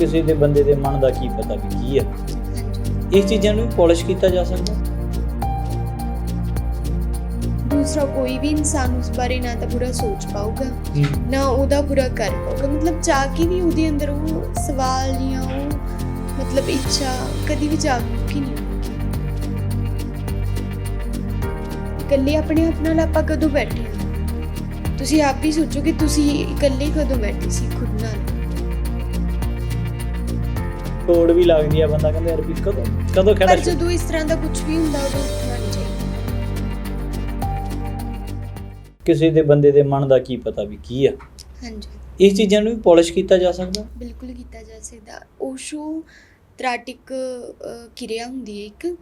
ਕਿਸੇ ਦੇ ਬੰਦੇ ਦੇ ਮਨ ਦਾ ਕੀ ਪਤਾ ਵੀ ਕੀ ਹਾਂਜੀ ਇਸ ਚੀਜ਼ਾਂ ਨੂੰ ਪਾਲਿਸ਼ ਕੀਤਾ ਜਾ ਸਕਦਾ। ਦੂਸਰਾ ਕੋਈ ਵੀ ਇਨਸਾਨ ਉਸ ਬਾਰੇ ਨਾ ਤਾਂ ਬੁਰਾ ਸੋਚ ਪਾਊਗਾ ਨਾ ਉਹਦਾ ਬੁਰਾ ਕਰ ਪਾਊਗਾ। ਮਤਲਬ ਚਾਹ ਕੇ ਵੀ ਉਹਦੇ ਅੰਦਰ ਉਹ ਸਵਾਲ ਜਾਂ ਉਹ ਮਤਲਬ ਇੱਛਾ ਕਦੀ ਵੀ ਹੀ ਨਹੀਂ ਇਕੱਲੇ ਆਪਣੇ ਆਪ ਨਾਲ ਆਪਾਂ ਕਦੋਂ ਬੈਠੇ ਹਾਂ? ਤੁਸੀਂ ਆਪ ਵੀ ਸੋਚੋ ਕਿ ਤੁਸੀਂ ਇਕੱਲੇ ਕਦੋਂ ਬੈਠੇ ਸੀ ਖੁਦ ਨਾਲ। ਤੋੜ ਵੀ ਲੱਗਦੀ ਆ ਬੰਦਾ ਕਹਿੰਦਾ ਯਾਰ ਵੀ ਕਦੋਂ ਕਦੋਂ ਖੜਾ ਪਰ ਜਦੋਂ ਇਸ ਤਰ੍ਹਾਂ ਦਾ ਕੁਝ ਵੀ ਹੁੰਦਾ ਉਦੋਂ ਉੱਠਣਾ ਚਾਹੀਦਾ ਕਿਸੇ ਦੇ ਬੰਦੇ ਦੇ ਮਨ ਦਾ ਕੀ ਪਤਾ ਵੀ ਕੀ ਆ? ਹਾਂਜੀ। ਇਸ ਚੀਜ਼ਾਂ ਨੂੰ ਵੀ ਪਾਲਿਸ਼ ਕੀਤਾ ਜਾ ਸਕਦਾ? ਬਿਲਕੁਲ ਕੀਤਾ ਜਾ ਸਕਦਾ। ਓਸ਼ੋ ਤ੍ਰਾਟਿਕ ਕਿਰਿਆ ਹੁੰਦੀ ਹੈ ਇੱਕ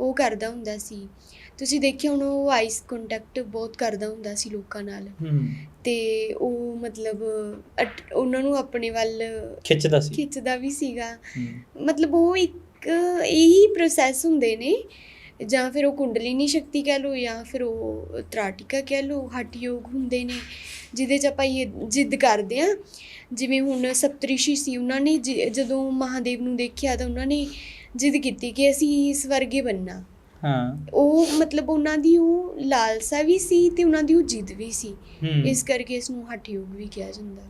ਉਹ ਕਰਦਾ ਹੁੰਦਾ ਸੀ। ਤੁਸੀਂ ਦੇਖਿਆ ਹੁਣ ਉਹ ਆਈਸ ਕੰਟੈਕਟ ਬਹੁਤ ਕਰਦਾ ਹੁੰਦਾ ਸੀ ਲੋਕਾਂ ਨਾਲ। ਤੇ ਉਹ ਮਤਲਬ ਉਹਨਾਂ ਨੂੰ ਆਪਣੇ ਵੱਲ ਖਿੱਚਦਾ ਸੀ। ਖਿੱਚਦਾ ਵੀ ਸੀਗਾ। ਮਤਲਬ ਉਹ ਇੱਕ ਇਹੀ ਪ੍ਰੋਸੈਸ ਹੁੰਦੇ ਨੇ ਜਾਂ ਫਿਰ ਉਹ ਕੁੰਡਲਿਨੀ ਸ਼ਕਤੀ ਕਹਿ ਲਓ ਜਾਂ ਫਿਰ ਉਹ ਤ੍ਰਾਟਿਕਾ ਕਹਿ ਲਓ ਹਠ ਯੋਗ ਹੁੰਦੇ ਨੇ ਜਿਹਦੇ ਚ ਆਪਾਂ ਇਹ ਜਿੱਦ ਕਰਦੇ ਆ ਜਿਵੇਂ ਹੁਣ ਸਪਤਰਿਸ਼ੀ ਸੀ ਉਹਨਾਂ ਨੇ ਜਦੋਂ ਮਹਾਦੇਵ ਨੂੰ ਦੇਖਿਆ ਤਾਂ ਉਹਨਾਂ ਨੇ ਜਿੱਦ ਕੀਤੀ ਕਿ ਅਸੀਂ ਸਵਰਗੇ ਬੰਨਾ। ਹਾਂ। ਉਹ ਮਤਲਬ ਉਹਨਾਂ ਦੀ ਉਹ ਲਾਲਸਾ ਵੀ ਸੀ ਤੇ ਉਹਨਾਂ ਦੀ ਉਹ ਜਿੱਦ ਵੀ ਸੀ। ਇਸ ਕਰਕੇ ਇਸ ਨੂੰ ਹਠ ਯੋਗ ਵੀ ਕਿਹਾ ਜਾਂਦਾ।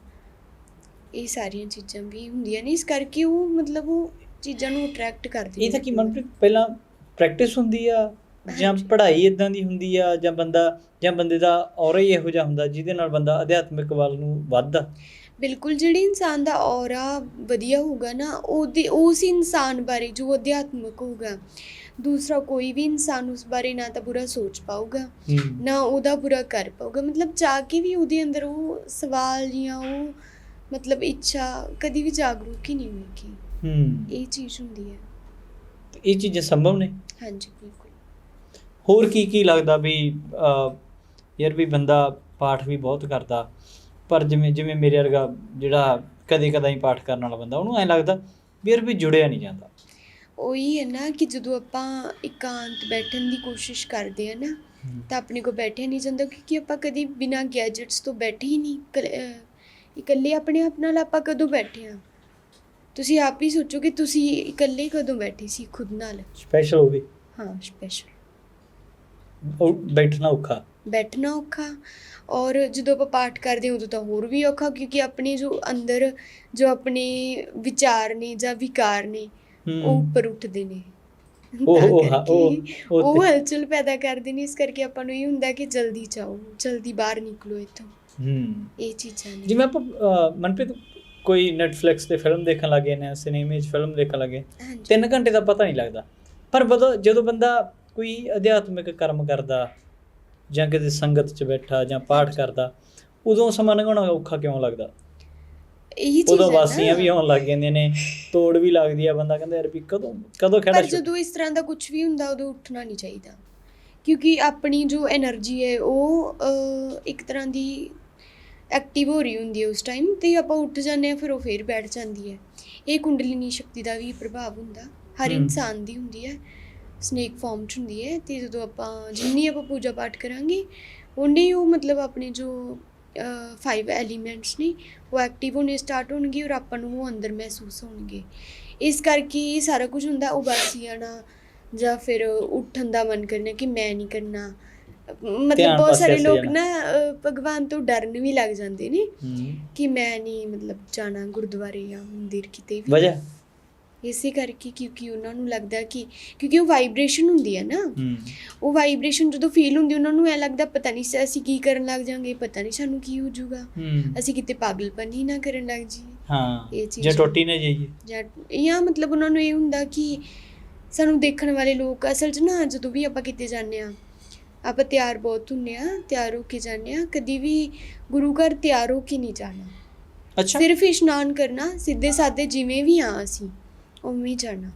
ਇਹ ਸਾਰੀਆਂ ਚੀਜ਼ਾਂ ਵੀ ਹੁੰਦੀਆਂ ਨੇ ਇਸ ਕਰਕੇ ਉਹ ਮਤਲਬ ਉਹ ਚੀਜ਼ਾਂ ਨੂੰ ਅਟਰੈਕਟ ਕਰਦੀ ਇਹ ਤਾਂ ਕੀ ਮਨਪ੍ਰੀਤ ਪਹਿਲਾਂ ਪ੍ਰੈਕਟਿਸ ਹੁੰਦੀ ਆ ਜਾਂ। ਪੜ੍ਹਾਈ ਇਦਾਂ ਦੀ ਹੁੰਦੀ ਆ ਜਾਂ ਬੰਦਾ ਜਾਂ ਬੰਦੇ ਦਾ ਔਰਾ ਹੀ ਇਹੋ ਜਿਹਾ ਹੁੰਦਾ ਜਿਹਦੇ ਨਾਲ ਬੰਦਾ ਅਧਿਆਤਮਿਕ ਵੱਲ ਨੂੰ ਵੱਧਦਾ। ਬਿਲਕੁਲ ਜਿਹੜੇ ਇਨਸਾਨ ਦਾ ਔਰਾ ਵਧੀਆ ਹੋਊਗਾ ਨਾ ਉਹਦੇ ਉਸ ਇਨਸਾਨ ਬਾਰੇ ਜੋ ਅਧਿਆਤਮਕ ਹੋਊਗਾ ਦੂਸਰਾ ਕੋਈ ਵੀ ਇਨਸਾਨ ਉਸ ਬਾਰੇ ਨਾ ਤਾਂ ਬੁਰਾ ਸੋਚ ਪਾਊਗਾ ਨਾ ਉਹਦਾ ਬੁਰਾ ਕਰ ਪਾਊਗਾ। ਮਤਲਬ ਚਾਹ ਕੇ ਵੀ ਉਹਦੇ ਅੰਦਰ ਉਹ ਸਵਾਲ ਜਾਂ ਉਹ ਮਤਲਬ ਇੱਛਾ ਕਦੀ ਵੀ ਜਾਗਰੂਕ ਹੀ ਨਹੀਂ ਹੋਏਗੀ। ਹੂੰ। ਇਹ ਚੀਜ਼ ਹੁੰਦੀ ਹੈ। ਇਹ ਚੀਜ਼ਾਂ ਸੰਭਵ ਨੇ? ਹਾਂਜੀ ਬਿਲਕੁਲ। ਹੋਰ ਕੀ ਕੀ ਲੱਗਦਾ ਵੀ ਯਾਰ ਵੀ ਬੰਦਾ ਪਾਠ ਵੀ ਬਹੁਤ ਕਰਦਾ ਪਰ ਜਿਵੇਂ ਜਿਵੇਂ ਮੇਰੇ ਵਰਗਾ ਜਿਹੜਾ ਕਦੇ ਕਦਾ ਹੀ ਪਾਠ ਕਰਨ ਵਾਲਾ ਬੰਦਾ ਉਹਨੂੰ ਐ ਲੱਗਦਾ ਵੀ ਯਾਰ ਵੀ ਜੁੜਿਆ ਨਹੀਂ ਜਾਂਦਾ। ਉਹੀ ਹੈ ਨਾ ਕਿ ਜਦੋਂ ਆਪਾਂ ਇਕਾਂਤ ਬੈਠਣ ਦੀ ਕੋਸ਼ਿਸ਼ ਕਰਦੇ ਆ ਨਾ ਤਾਂ ਆਪਣੇ ਕੋ ਬੈਠਿਆ ਨਹੀਂ ਜਾਂਦਾ ਕਿਉਂਕਿ ਆਪਾਂ ਕਦੀ ਬਿਨਾਂ ਗੈਜਟਸ ਤੋਂ ਬੈਠੇ ਹੀ ਨਹੀਂ ਇਕੱਲੇ ਆਪਣੇ ਆਪ ਨਾਲ ਆਪਾਂ ਕਦੋਂ ਬੈਠੇ ਆ ਤੁਸੀਂ ਆਪ ਹੀ ਸੋਚੋ ਕਿ ਤੁਸੀਂ ਇਕੱਲੇ ਕਦੋਂ ਬੈਠੇ ਸੀ ਖੁਦ ਨਾਲ? ਸਪੈਸ਼ਲ ਹੋਵੇ ਹਾਂ ਸਪੈਸ਼ਲ ਉਹ ਬੈਠਣਾ ਔਖਾ। ਬੈਠਣਾ ਔਖਾ। ਔਰ ਜਦੋਂ ਆਪਾਂ ਪਾਠ ਕਰਦੇ ਹਾਂ ਉਦੋਂ ਤਾਂ ਹੋਰ ਵੀ ਔਖਾ ਕਿਉਂਕਿ ਆਪਣੇ ਜੋ ਅੰਦਰ ਜੋ ਆਪਣੇ ਵਿਚਾਰ ਨੇ ਜਾਂ ਵਿਕਾਰ ਨੇ ਉਹ ਉੱਪਰ ਉੱਠਦੇ ਨੇ। ਉਹ- ਉਹ- ਉਹ- ਹਲਚਲ ਪੈਦਾ ਕਰਦੇ ਨੇ ਇਸ ਕਰਕੇ ਆਪਾਂ ਨੂੰ ਇਹ ਹੁੰਦਾ ਕਿ ਜਲਦੀ ਜਾਓ ਜਲਦੀ ਬਾਹਰ ਨਿਕਲੋ ਇੱਥੋਂ। ਹੂੰ। ਇਹ ਚੀਜ਼ਾਂ ਨੇ। ਜਿਵੇਂ ਆਪਾਂ ਮਨਪ੍ਰੀਤ ਕੋਈ Netflix ਤੇ ਫਿਲਮ ਦੇਖਣ ਲੱਗੇ ਨੇ ਸਿਨੇਮੇ 'ਚ ਫਿਲਮ ਦੇਖਣ ਲੱਗੇ 3 ਘੰਟੇ ਦਾ ਪਤਾ ਨਹੀਂ ਲੱਗਦਾ। ਪਰ ਜਦੋਂ ਬੰਦਾ ਕੋਈ ਅਧਿਆਤਮਿਕ ਕਰਮ ਕਰਦਾ ਜਾਂ ਕਿਸੇ ਸੰਗਤ 'ਚ ਬੈਠਾ ਜਾਂ ਪਾਠ ਕਰਦਾ ਉਦੋਂ ਸਮਾਂ ਲੰਘਾਉਣਾ ਔਖਾ ਕਿਉਂ ਲੱਗਦਾ? ਇਹ ਚੀਜ਼ ਉਦੋਂ ਵਾਸੀਆਂ ਵੀ ਹੋਣ ਲੱਗ ਜਾਂਦੀਆਂ ਨੇ ਤੋੜ ਵੀ ਲੱਗਦੀ ਆ ਬੰਦਾ ਕਹਿੰਦਾ ਯਾਰ ਵੀ ਕਦੋਂ ਕਦੋਂ ਖੜਾ ਪਰ ਜਦੋਂ ਇਸ ਤਰ੍ਹਾਂ ਦਾ ਕੁਝ ਵੀ ਹੁੰਦਾ ਉਦੋਂ ਉੱਠਣਾ ਨਹੀਂ ਚਾਹੀਦਾ। ਕਿਉਂਕਿ ਆਪਣੀ ਜੋ એનર્ਜੀ ਹੈ ਉਹ ਇੱਕ ਤਰ੍ਹਾਂ ਦੀ ਐਕਟਿਵ ਹੋ ਰਹੀ ਹੁੰਦੀ ਹੈ ਉਸ ਟਾਈਮ ਤੇ ਆਪਾਂ ਉੱਠ ਜਾਂਦੇ ਆ ਫਿਰ ਉਹ ਫੇਰ ਬੈਠ ਜਾਂਦੀ ਹੈ। ਇਹ ਕੁੰਡਲਿਨੀ ਸ਼ਕਤੀ ਦਾ ਵੀ ਪ੍ਰਭਾਵ ਹੁੰਦਾ। ਹਰ। ਇਨਸਾਨ ਦੀ ਹੁੰਦੀ ਹੈ। ਸਨੇਕ ਫਾਰਮ ਚ ਹੁੰਦੀ ਹੈ ਤੇ ਜਦੋਂ ਆਪਾਂ ਜਿੰਨੀ ਆਪਾਂ ਪੂਜਾ ਪਾਠ ਕਰਾਂਗੇ ਉਨੇ ਹੀ ਉਹ ਮਤਲਬ ਆਪਣੇ ਜੋ ਫਾਈਵ ਐਲੀਮੈਂਟਸ ਨੇ ਉਹ ਐਕਟਿਵ ਹੋਣੇ ਸਟਾਰਟ ਹੋਣਗੇ ਔਰ ਆਪਾਂ ਨੂੰ ਉਹ ਅੰਦਰ ਮਹਿਸੂਸ ਹੋਣਗੇ। ਇਸ ਕਰਕੇ ਇਹ ਸਾਰਾ ਕੁਝ ਹੁੰਦਾ ਉਬਾਸੀ ਆਣਾ ਜਾਂ ਫਿਰ ਉੱਠਣ ਦਾ ਮਨ ਕਰਨਾ ਕਿ ਮੈਂ ਨਹੀਂ ਕਰਨਾ ਮਤਲਬ ਧਿਆਨ ਬਹੁਤ ਪਾਸੇ ਸਾਰੇ ਲੋਕ ਜਾਣਾ। ਨਾ ਭਗਵਾਨ ਤੋਂ ਡਰਨ ਵੀ ਲੱਗ ਜਾਂਦੇ ਨੇ ਹੂੰ। ਕਿ ਮੈਂ ਨਹੀਂ ਮਤਲਬ ਜਾਣਾ ਗੁਰਦੁਆਰੇ ਜਾਂ ਮੰਦਿਰ ਕਿਤੇ ਵੀ। ਵਜ੍ਹਾ? ਇਸੇ ਕਰਕੇ ਕਿਉਂਕਿ ਉਹਨਾਂ ਨੂੰ ਲੱਗਦਾ ਕਿ ਕਿਉਂਕਿ ਉਹ ਵਾਈਬ੍ਰੇਸ਼ਨ ਹੁੰਦੀ ਹੈ ਨਾ। ਹੂੰ। ਉਹ ਵਾਈਬ੍ਰੇਸ਼ਨ ਜਦੋਂ ਫੀਲ ਹੁੰਦੀ ਉਹਨਾਂ ਨੂੰ ਐ ਲੱਗਦਾ ਪਤਾ ਨਹੀਂ ਸ- ਅਸੀਂ ਕੀ ਕਰਨ ਲੱਗ ਜਾਾਂਗੇ ਪਤਾ ਨਹੀਂ ਸਾਨੂੰ ਕੀ ਹੋ ਜਾਊਗਾ। ਹੂੰ। ਅਸੀਂ ਕਿਤੇ ਪਾਗਲਪਨ ਹੀ ਨਾ ਕਰਨ ਲੱਗ ਜੀ ਹਾਂ ਇਹ ਚੀਜ਼ ਜੇ ਟੋਟੀ ਨਾ ਜਾਈਏ। ਜਾਂ ਜਾਂ ਮਤਲਬ ਉਹਨਾਂ ਨੂੰ ਇਹ ਹੁੰਦਾ ਕਿ ਸਾਨੂੰ ਦੇਖਣ ਵਾਲੇ ਲੋਕ ਅਸਲ 'ਚ ਨਾ ਜਦੋਂ ਵੀ ਆਪਾਂ ਕਿਤੇ ਜਾਂਦੇ ਆ ਆਪਾਂ ਤਿਆਰ ਬਹੁਤ ਹੁੰਨੇ ਆ ਤਿਆਰ ਹੋ ਕੇ ਜਾਂਦੇ ਆ ਕਦੀ ਵੀ ਗੁਰੂ ਘਰ ਤਿਆਰ ਹੋ ਕੇ ਨਹੀਂ ਜਾਣਾ। ਅੱਛਾ। ਸਿਰਫ ਇਸ਼ਨਾਨ ਕਰਨਾ ਸਿੱਧੇ ਸਾਦੇ ਜਿਵੇਂ ਵੀ ਆ ਅਸੀਂ ਉਵੇਂ ਹੀ ਜਾਣਾ।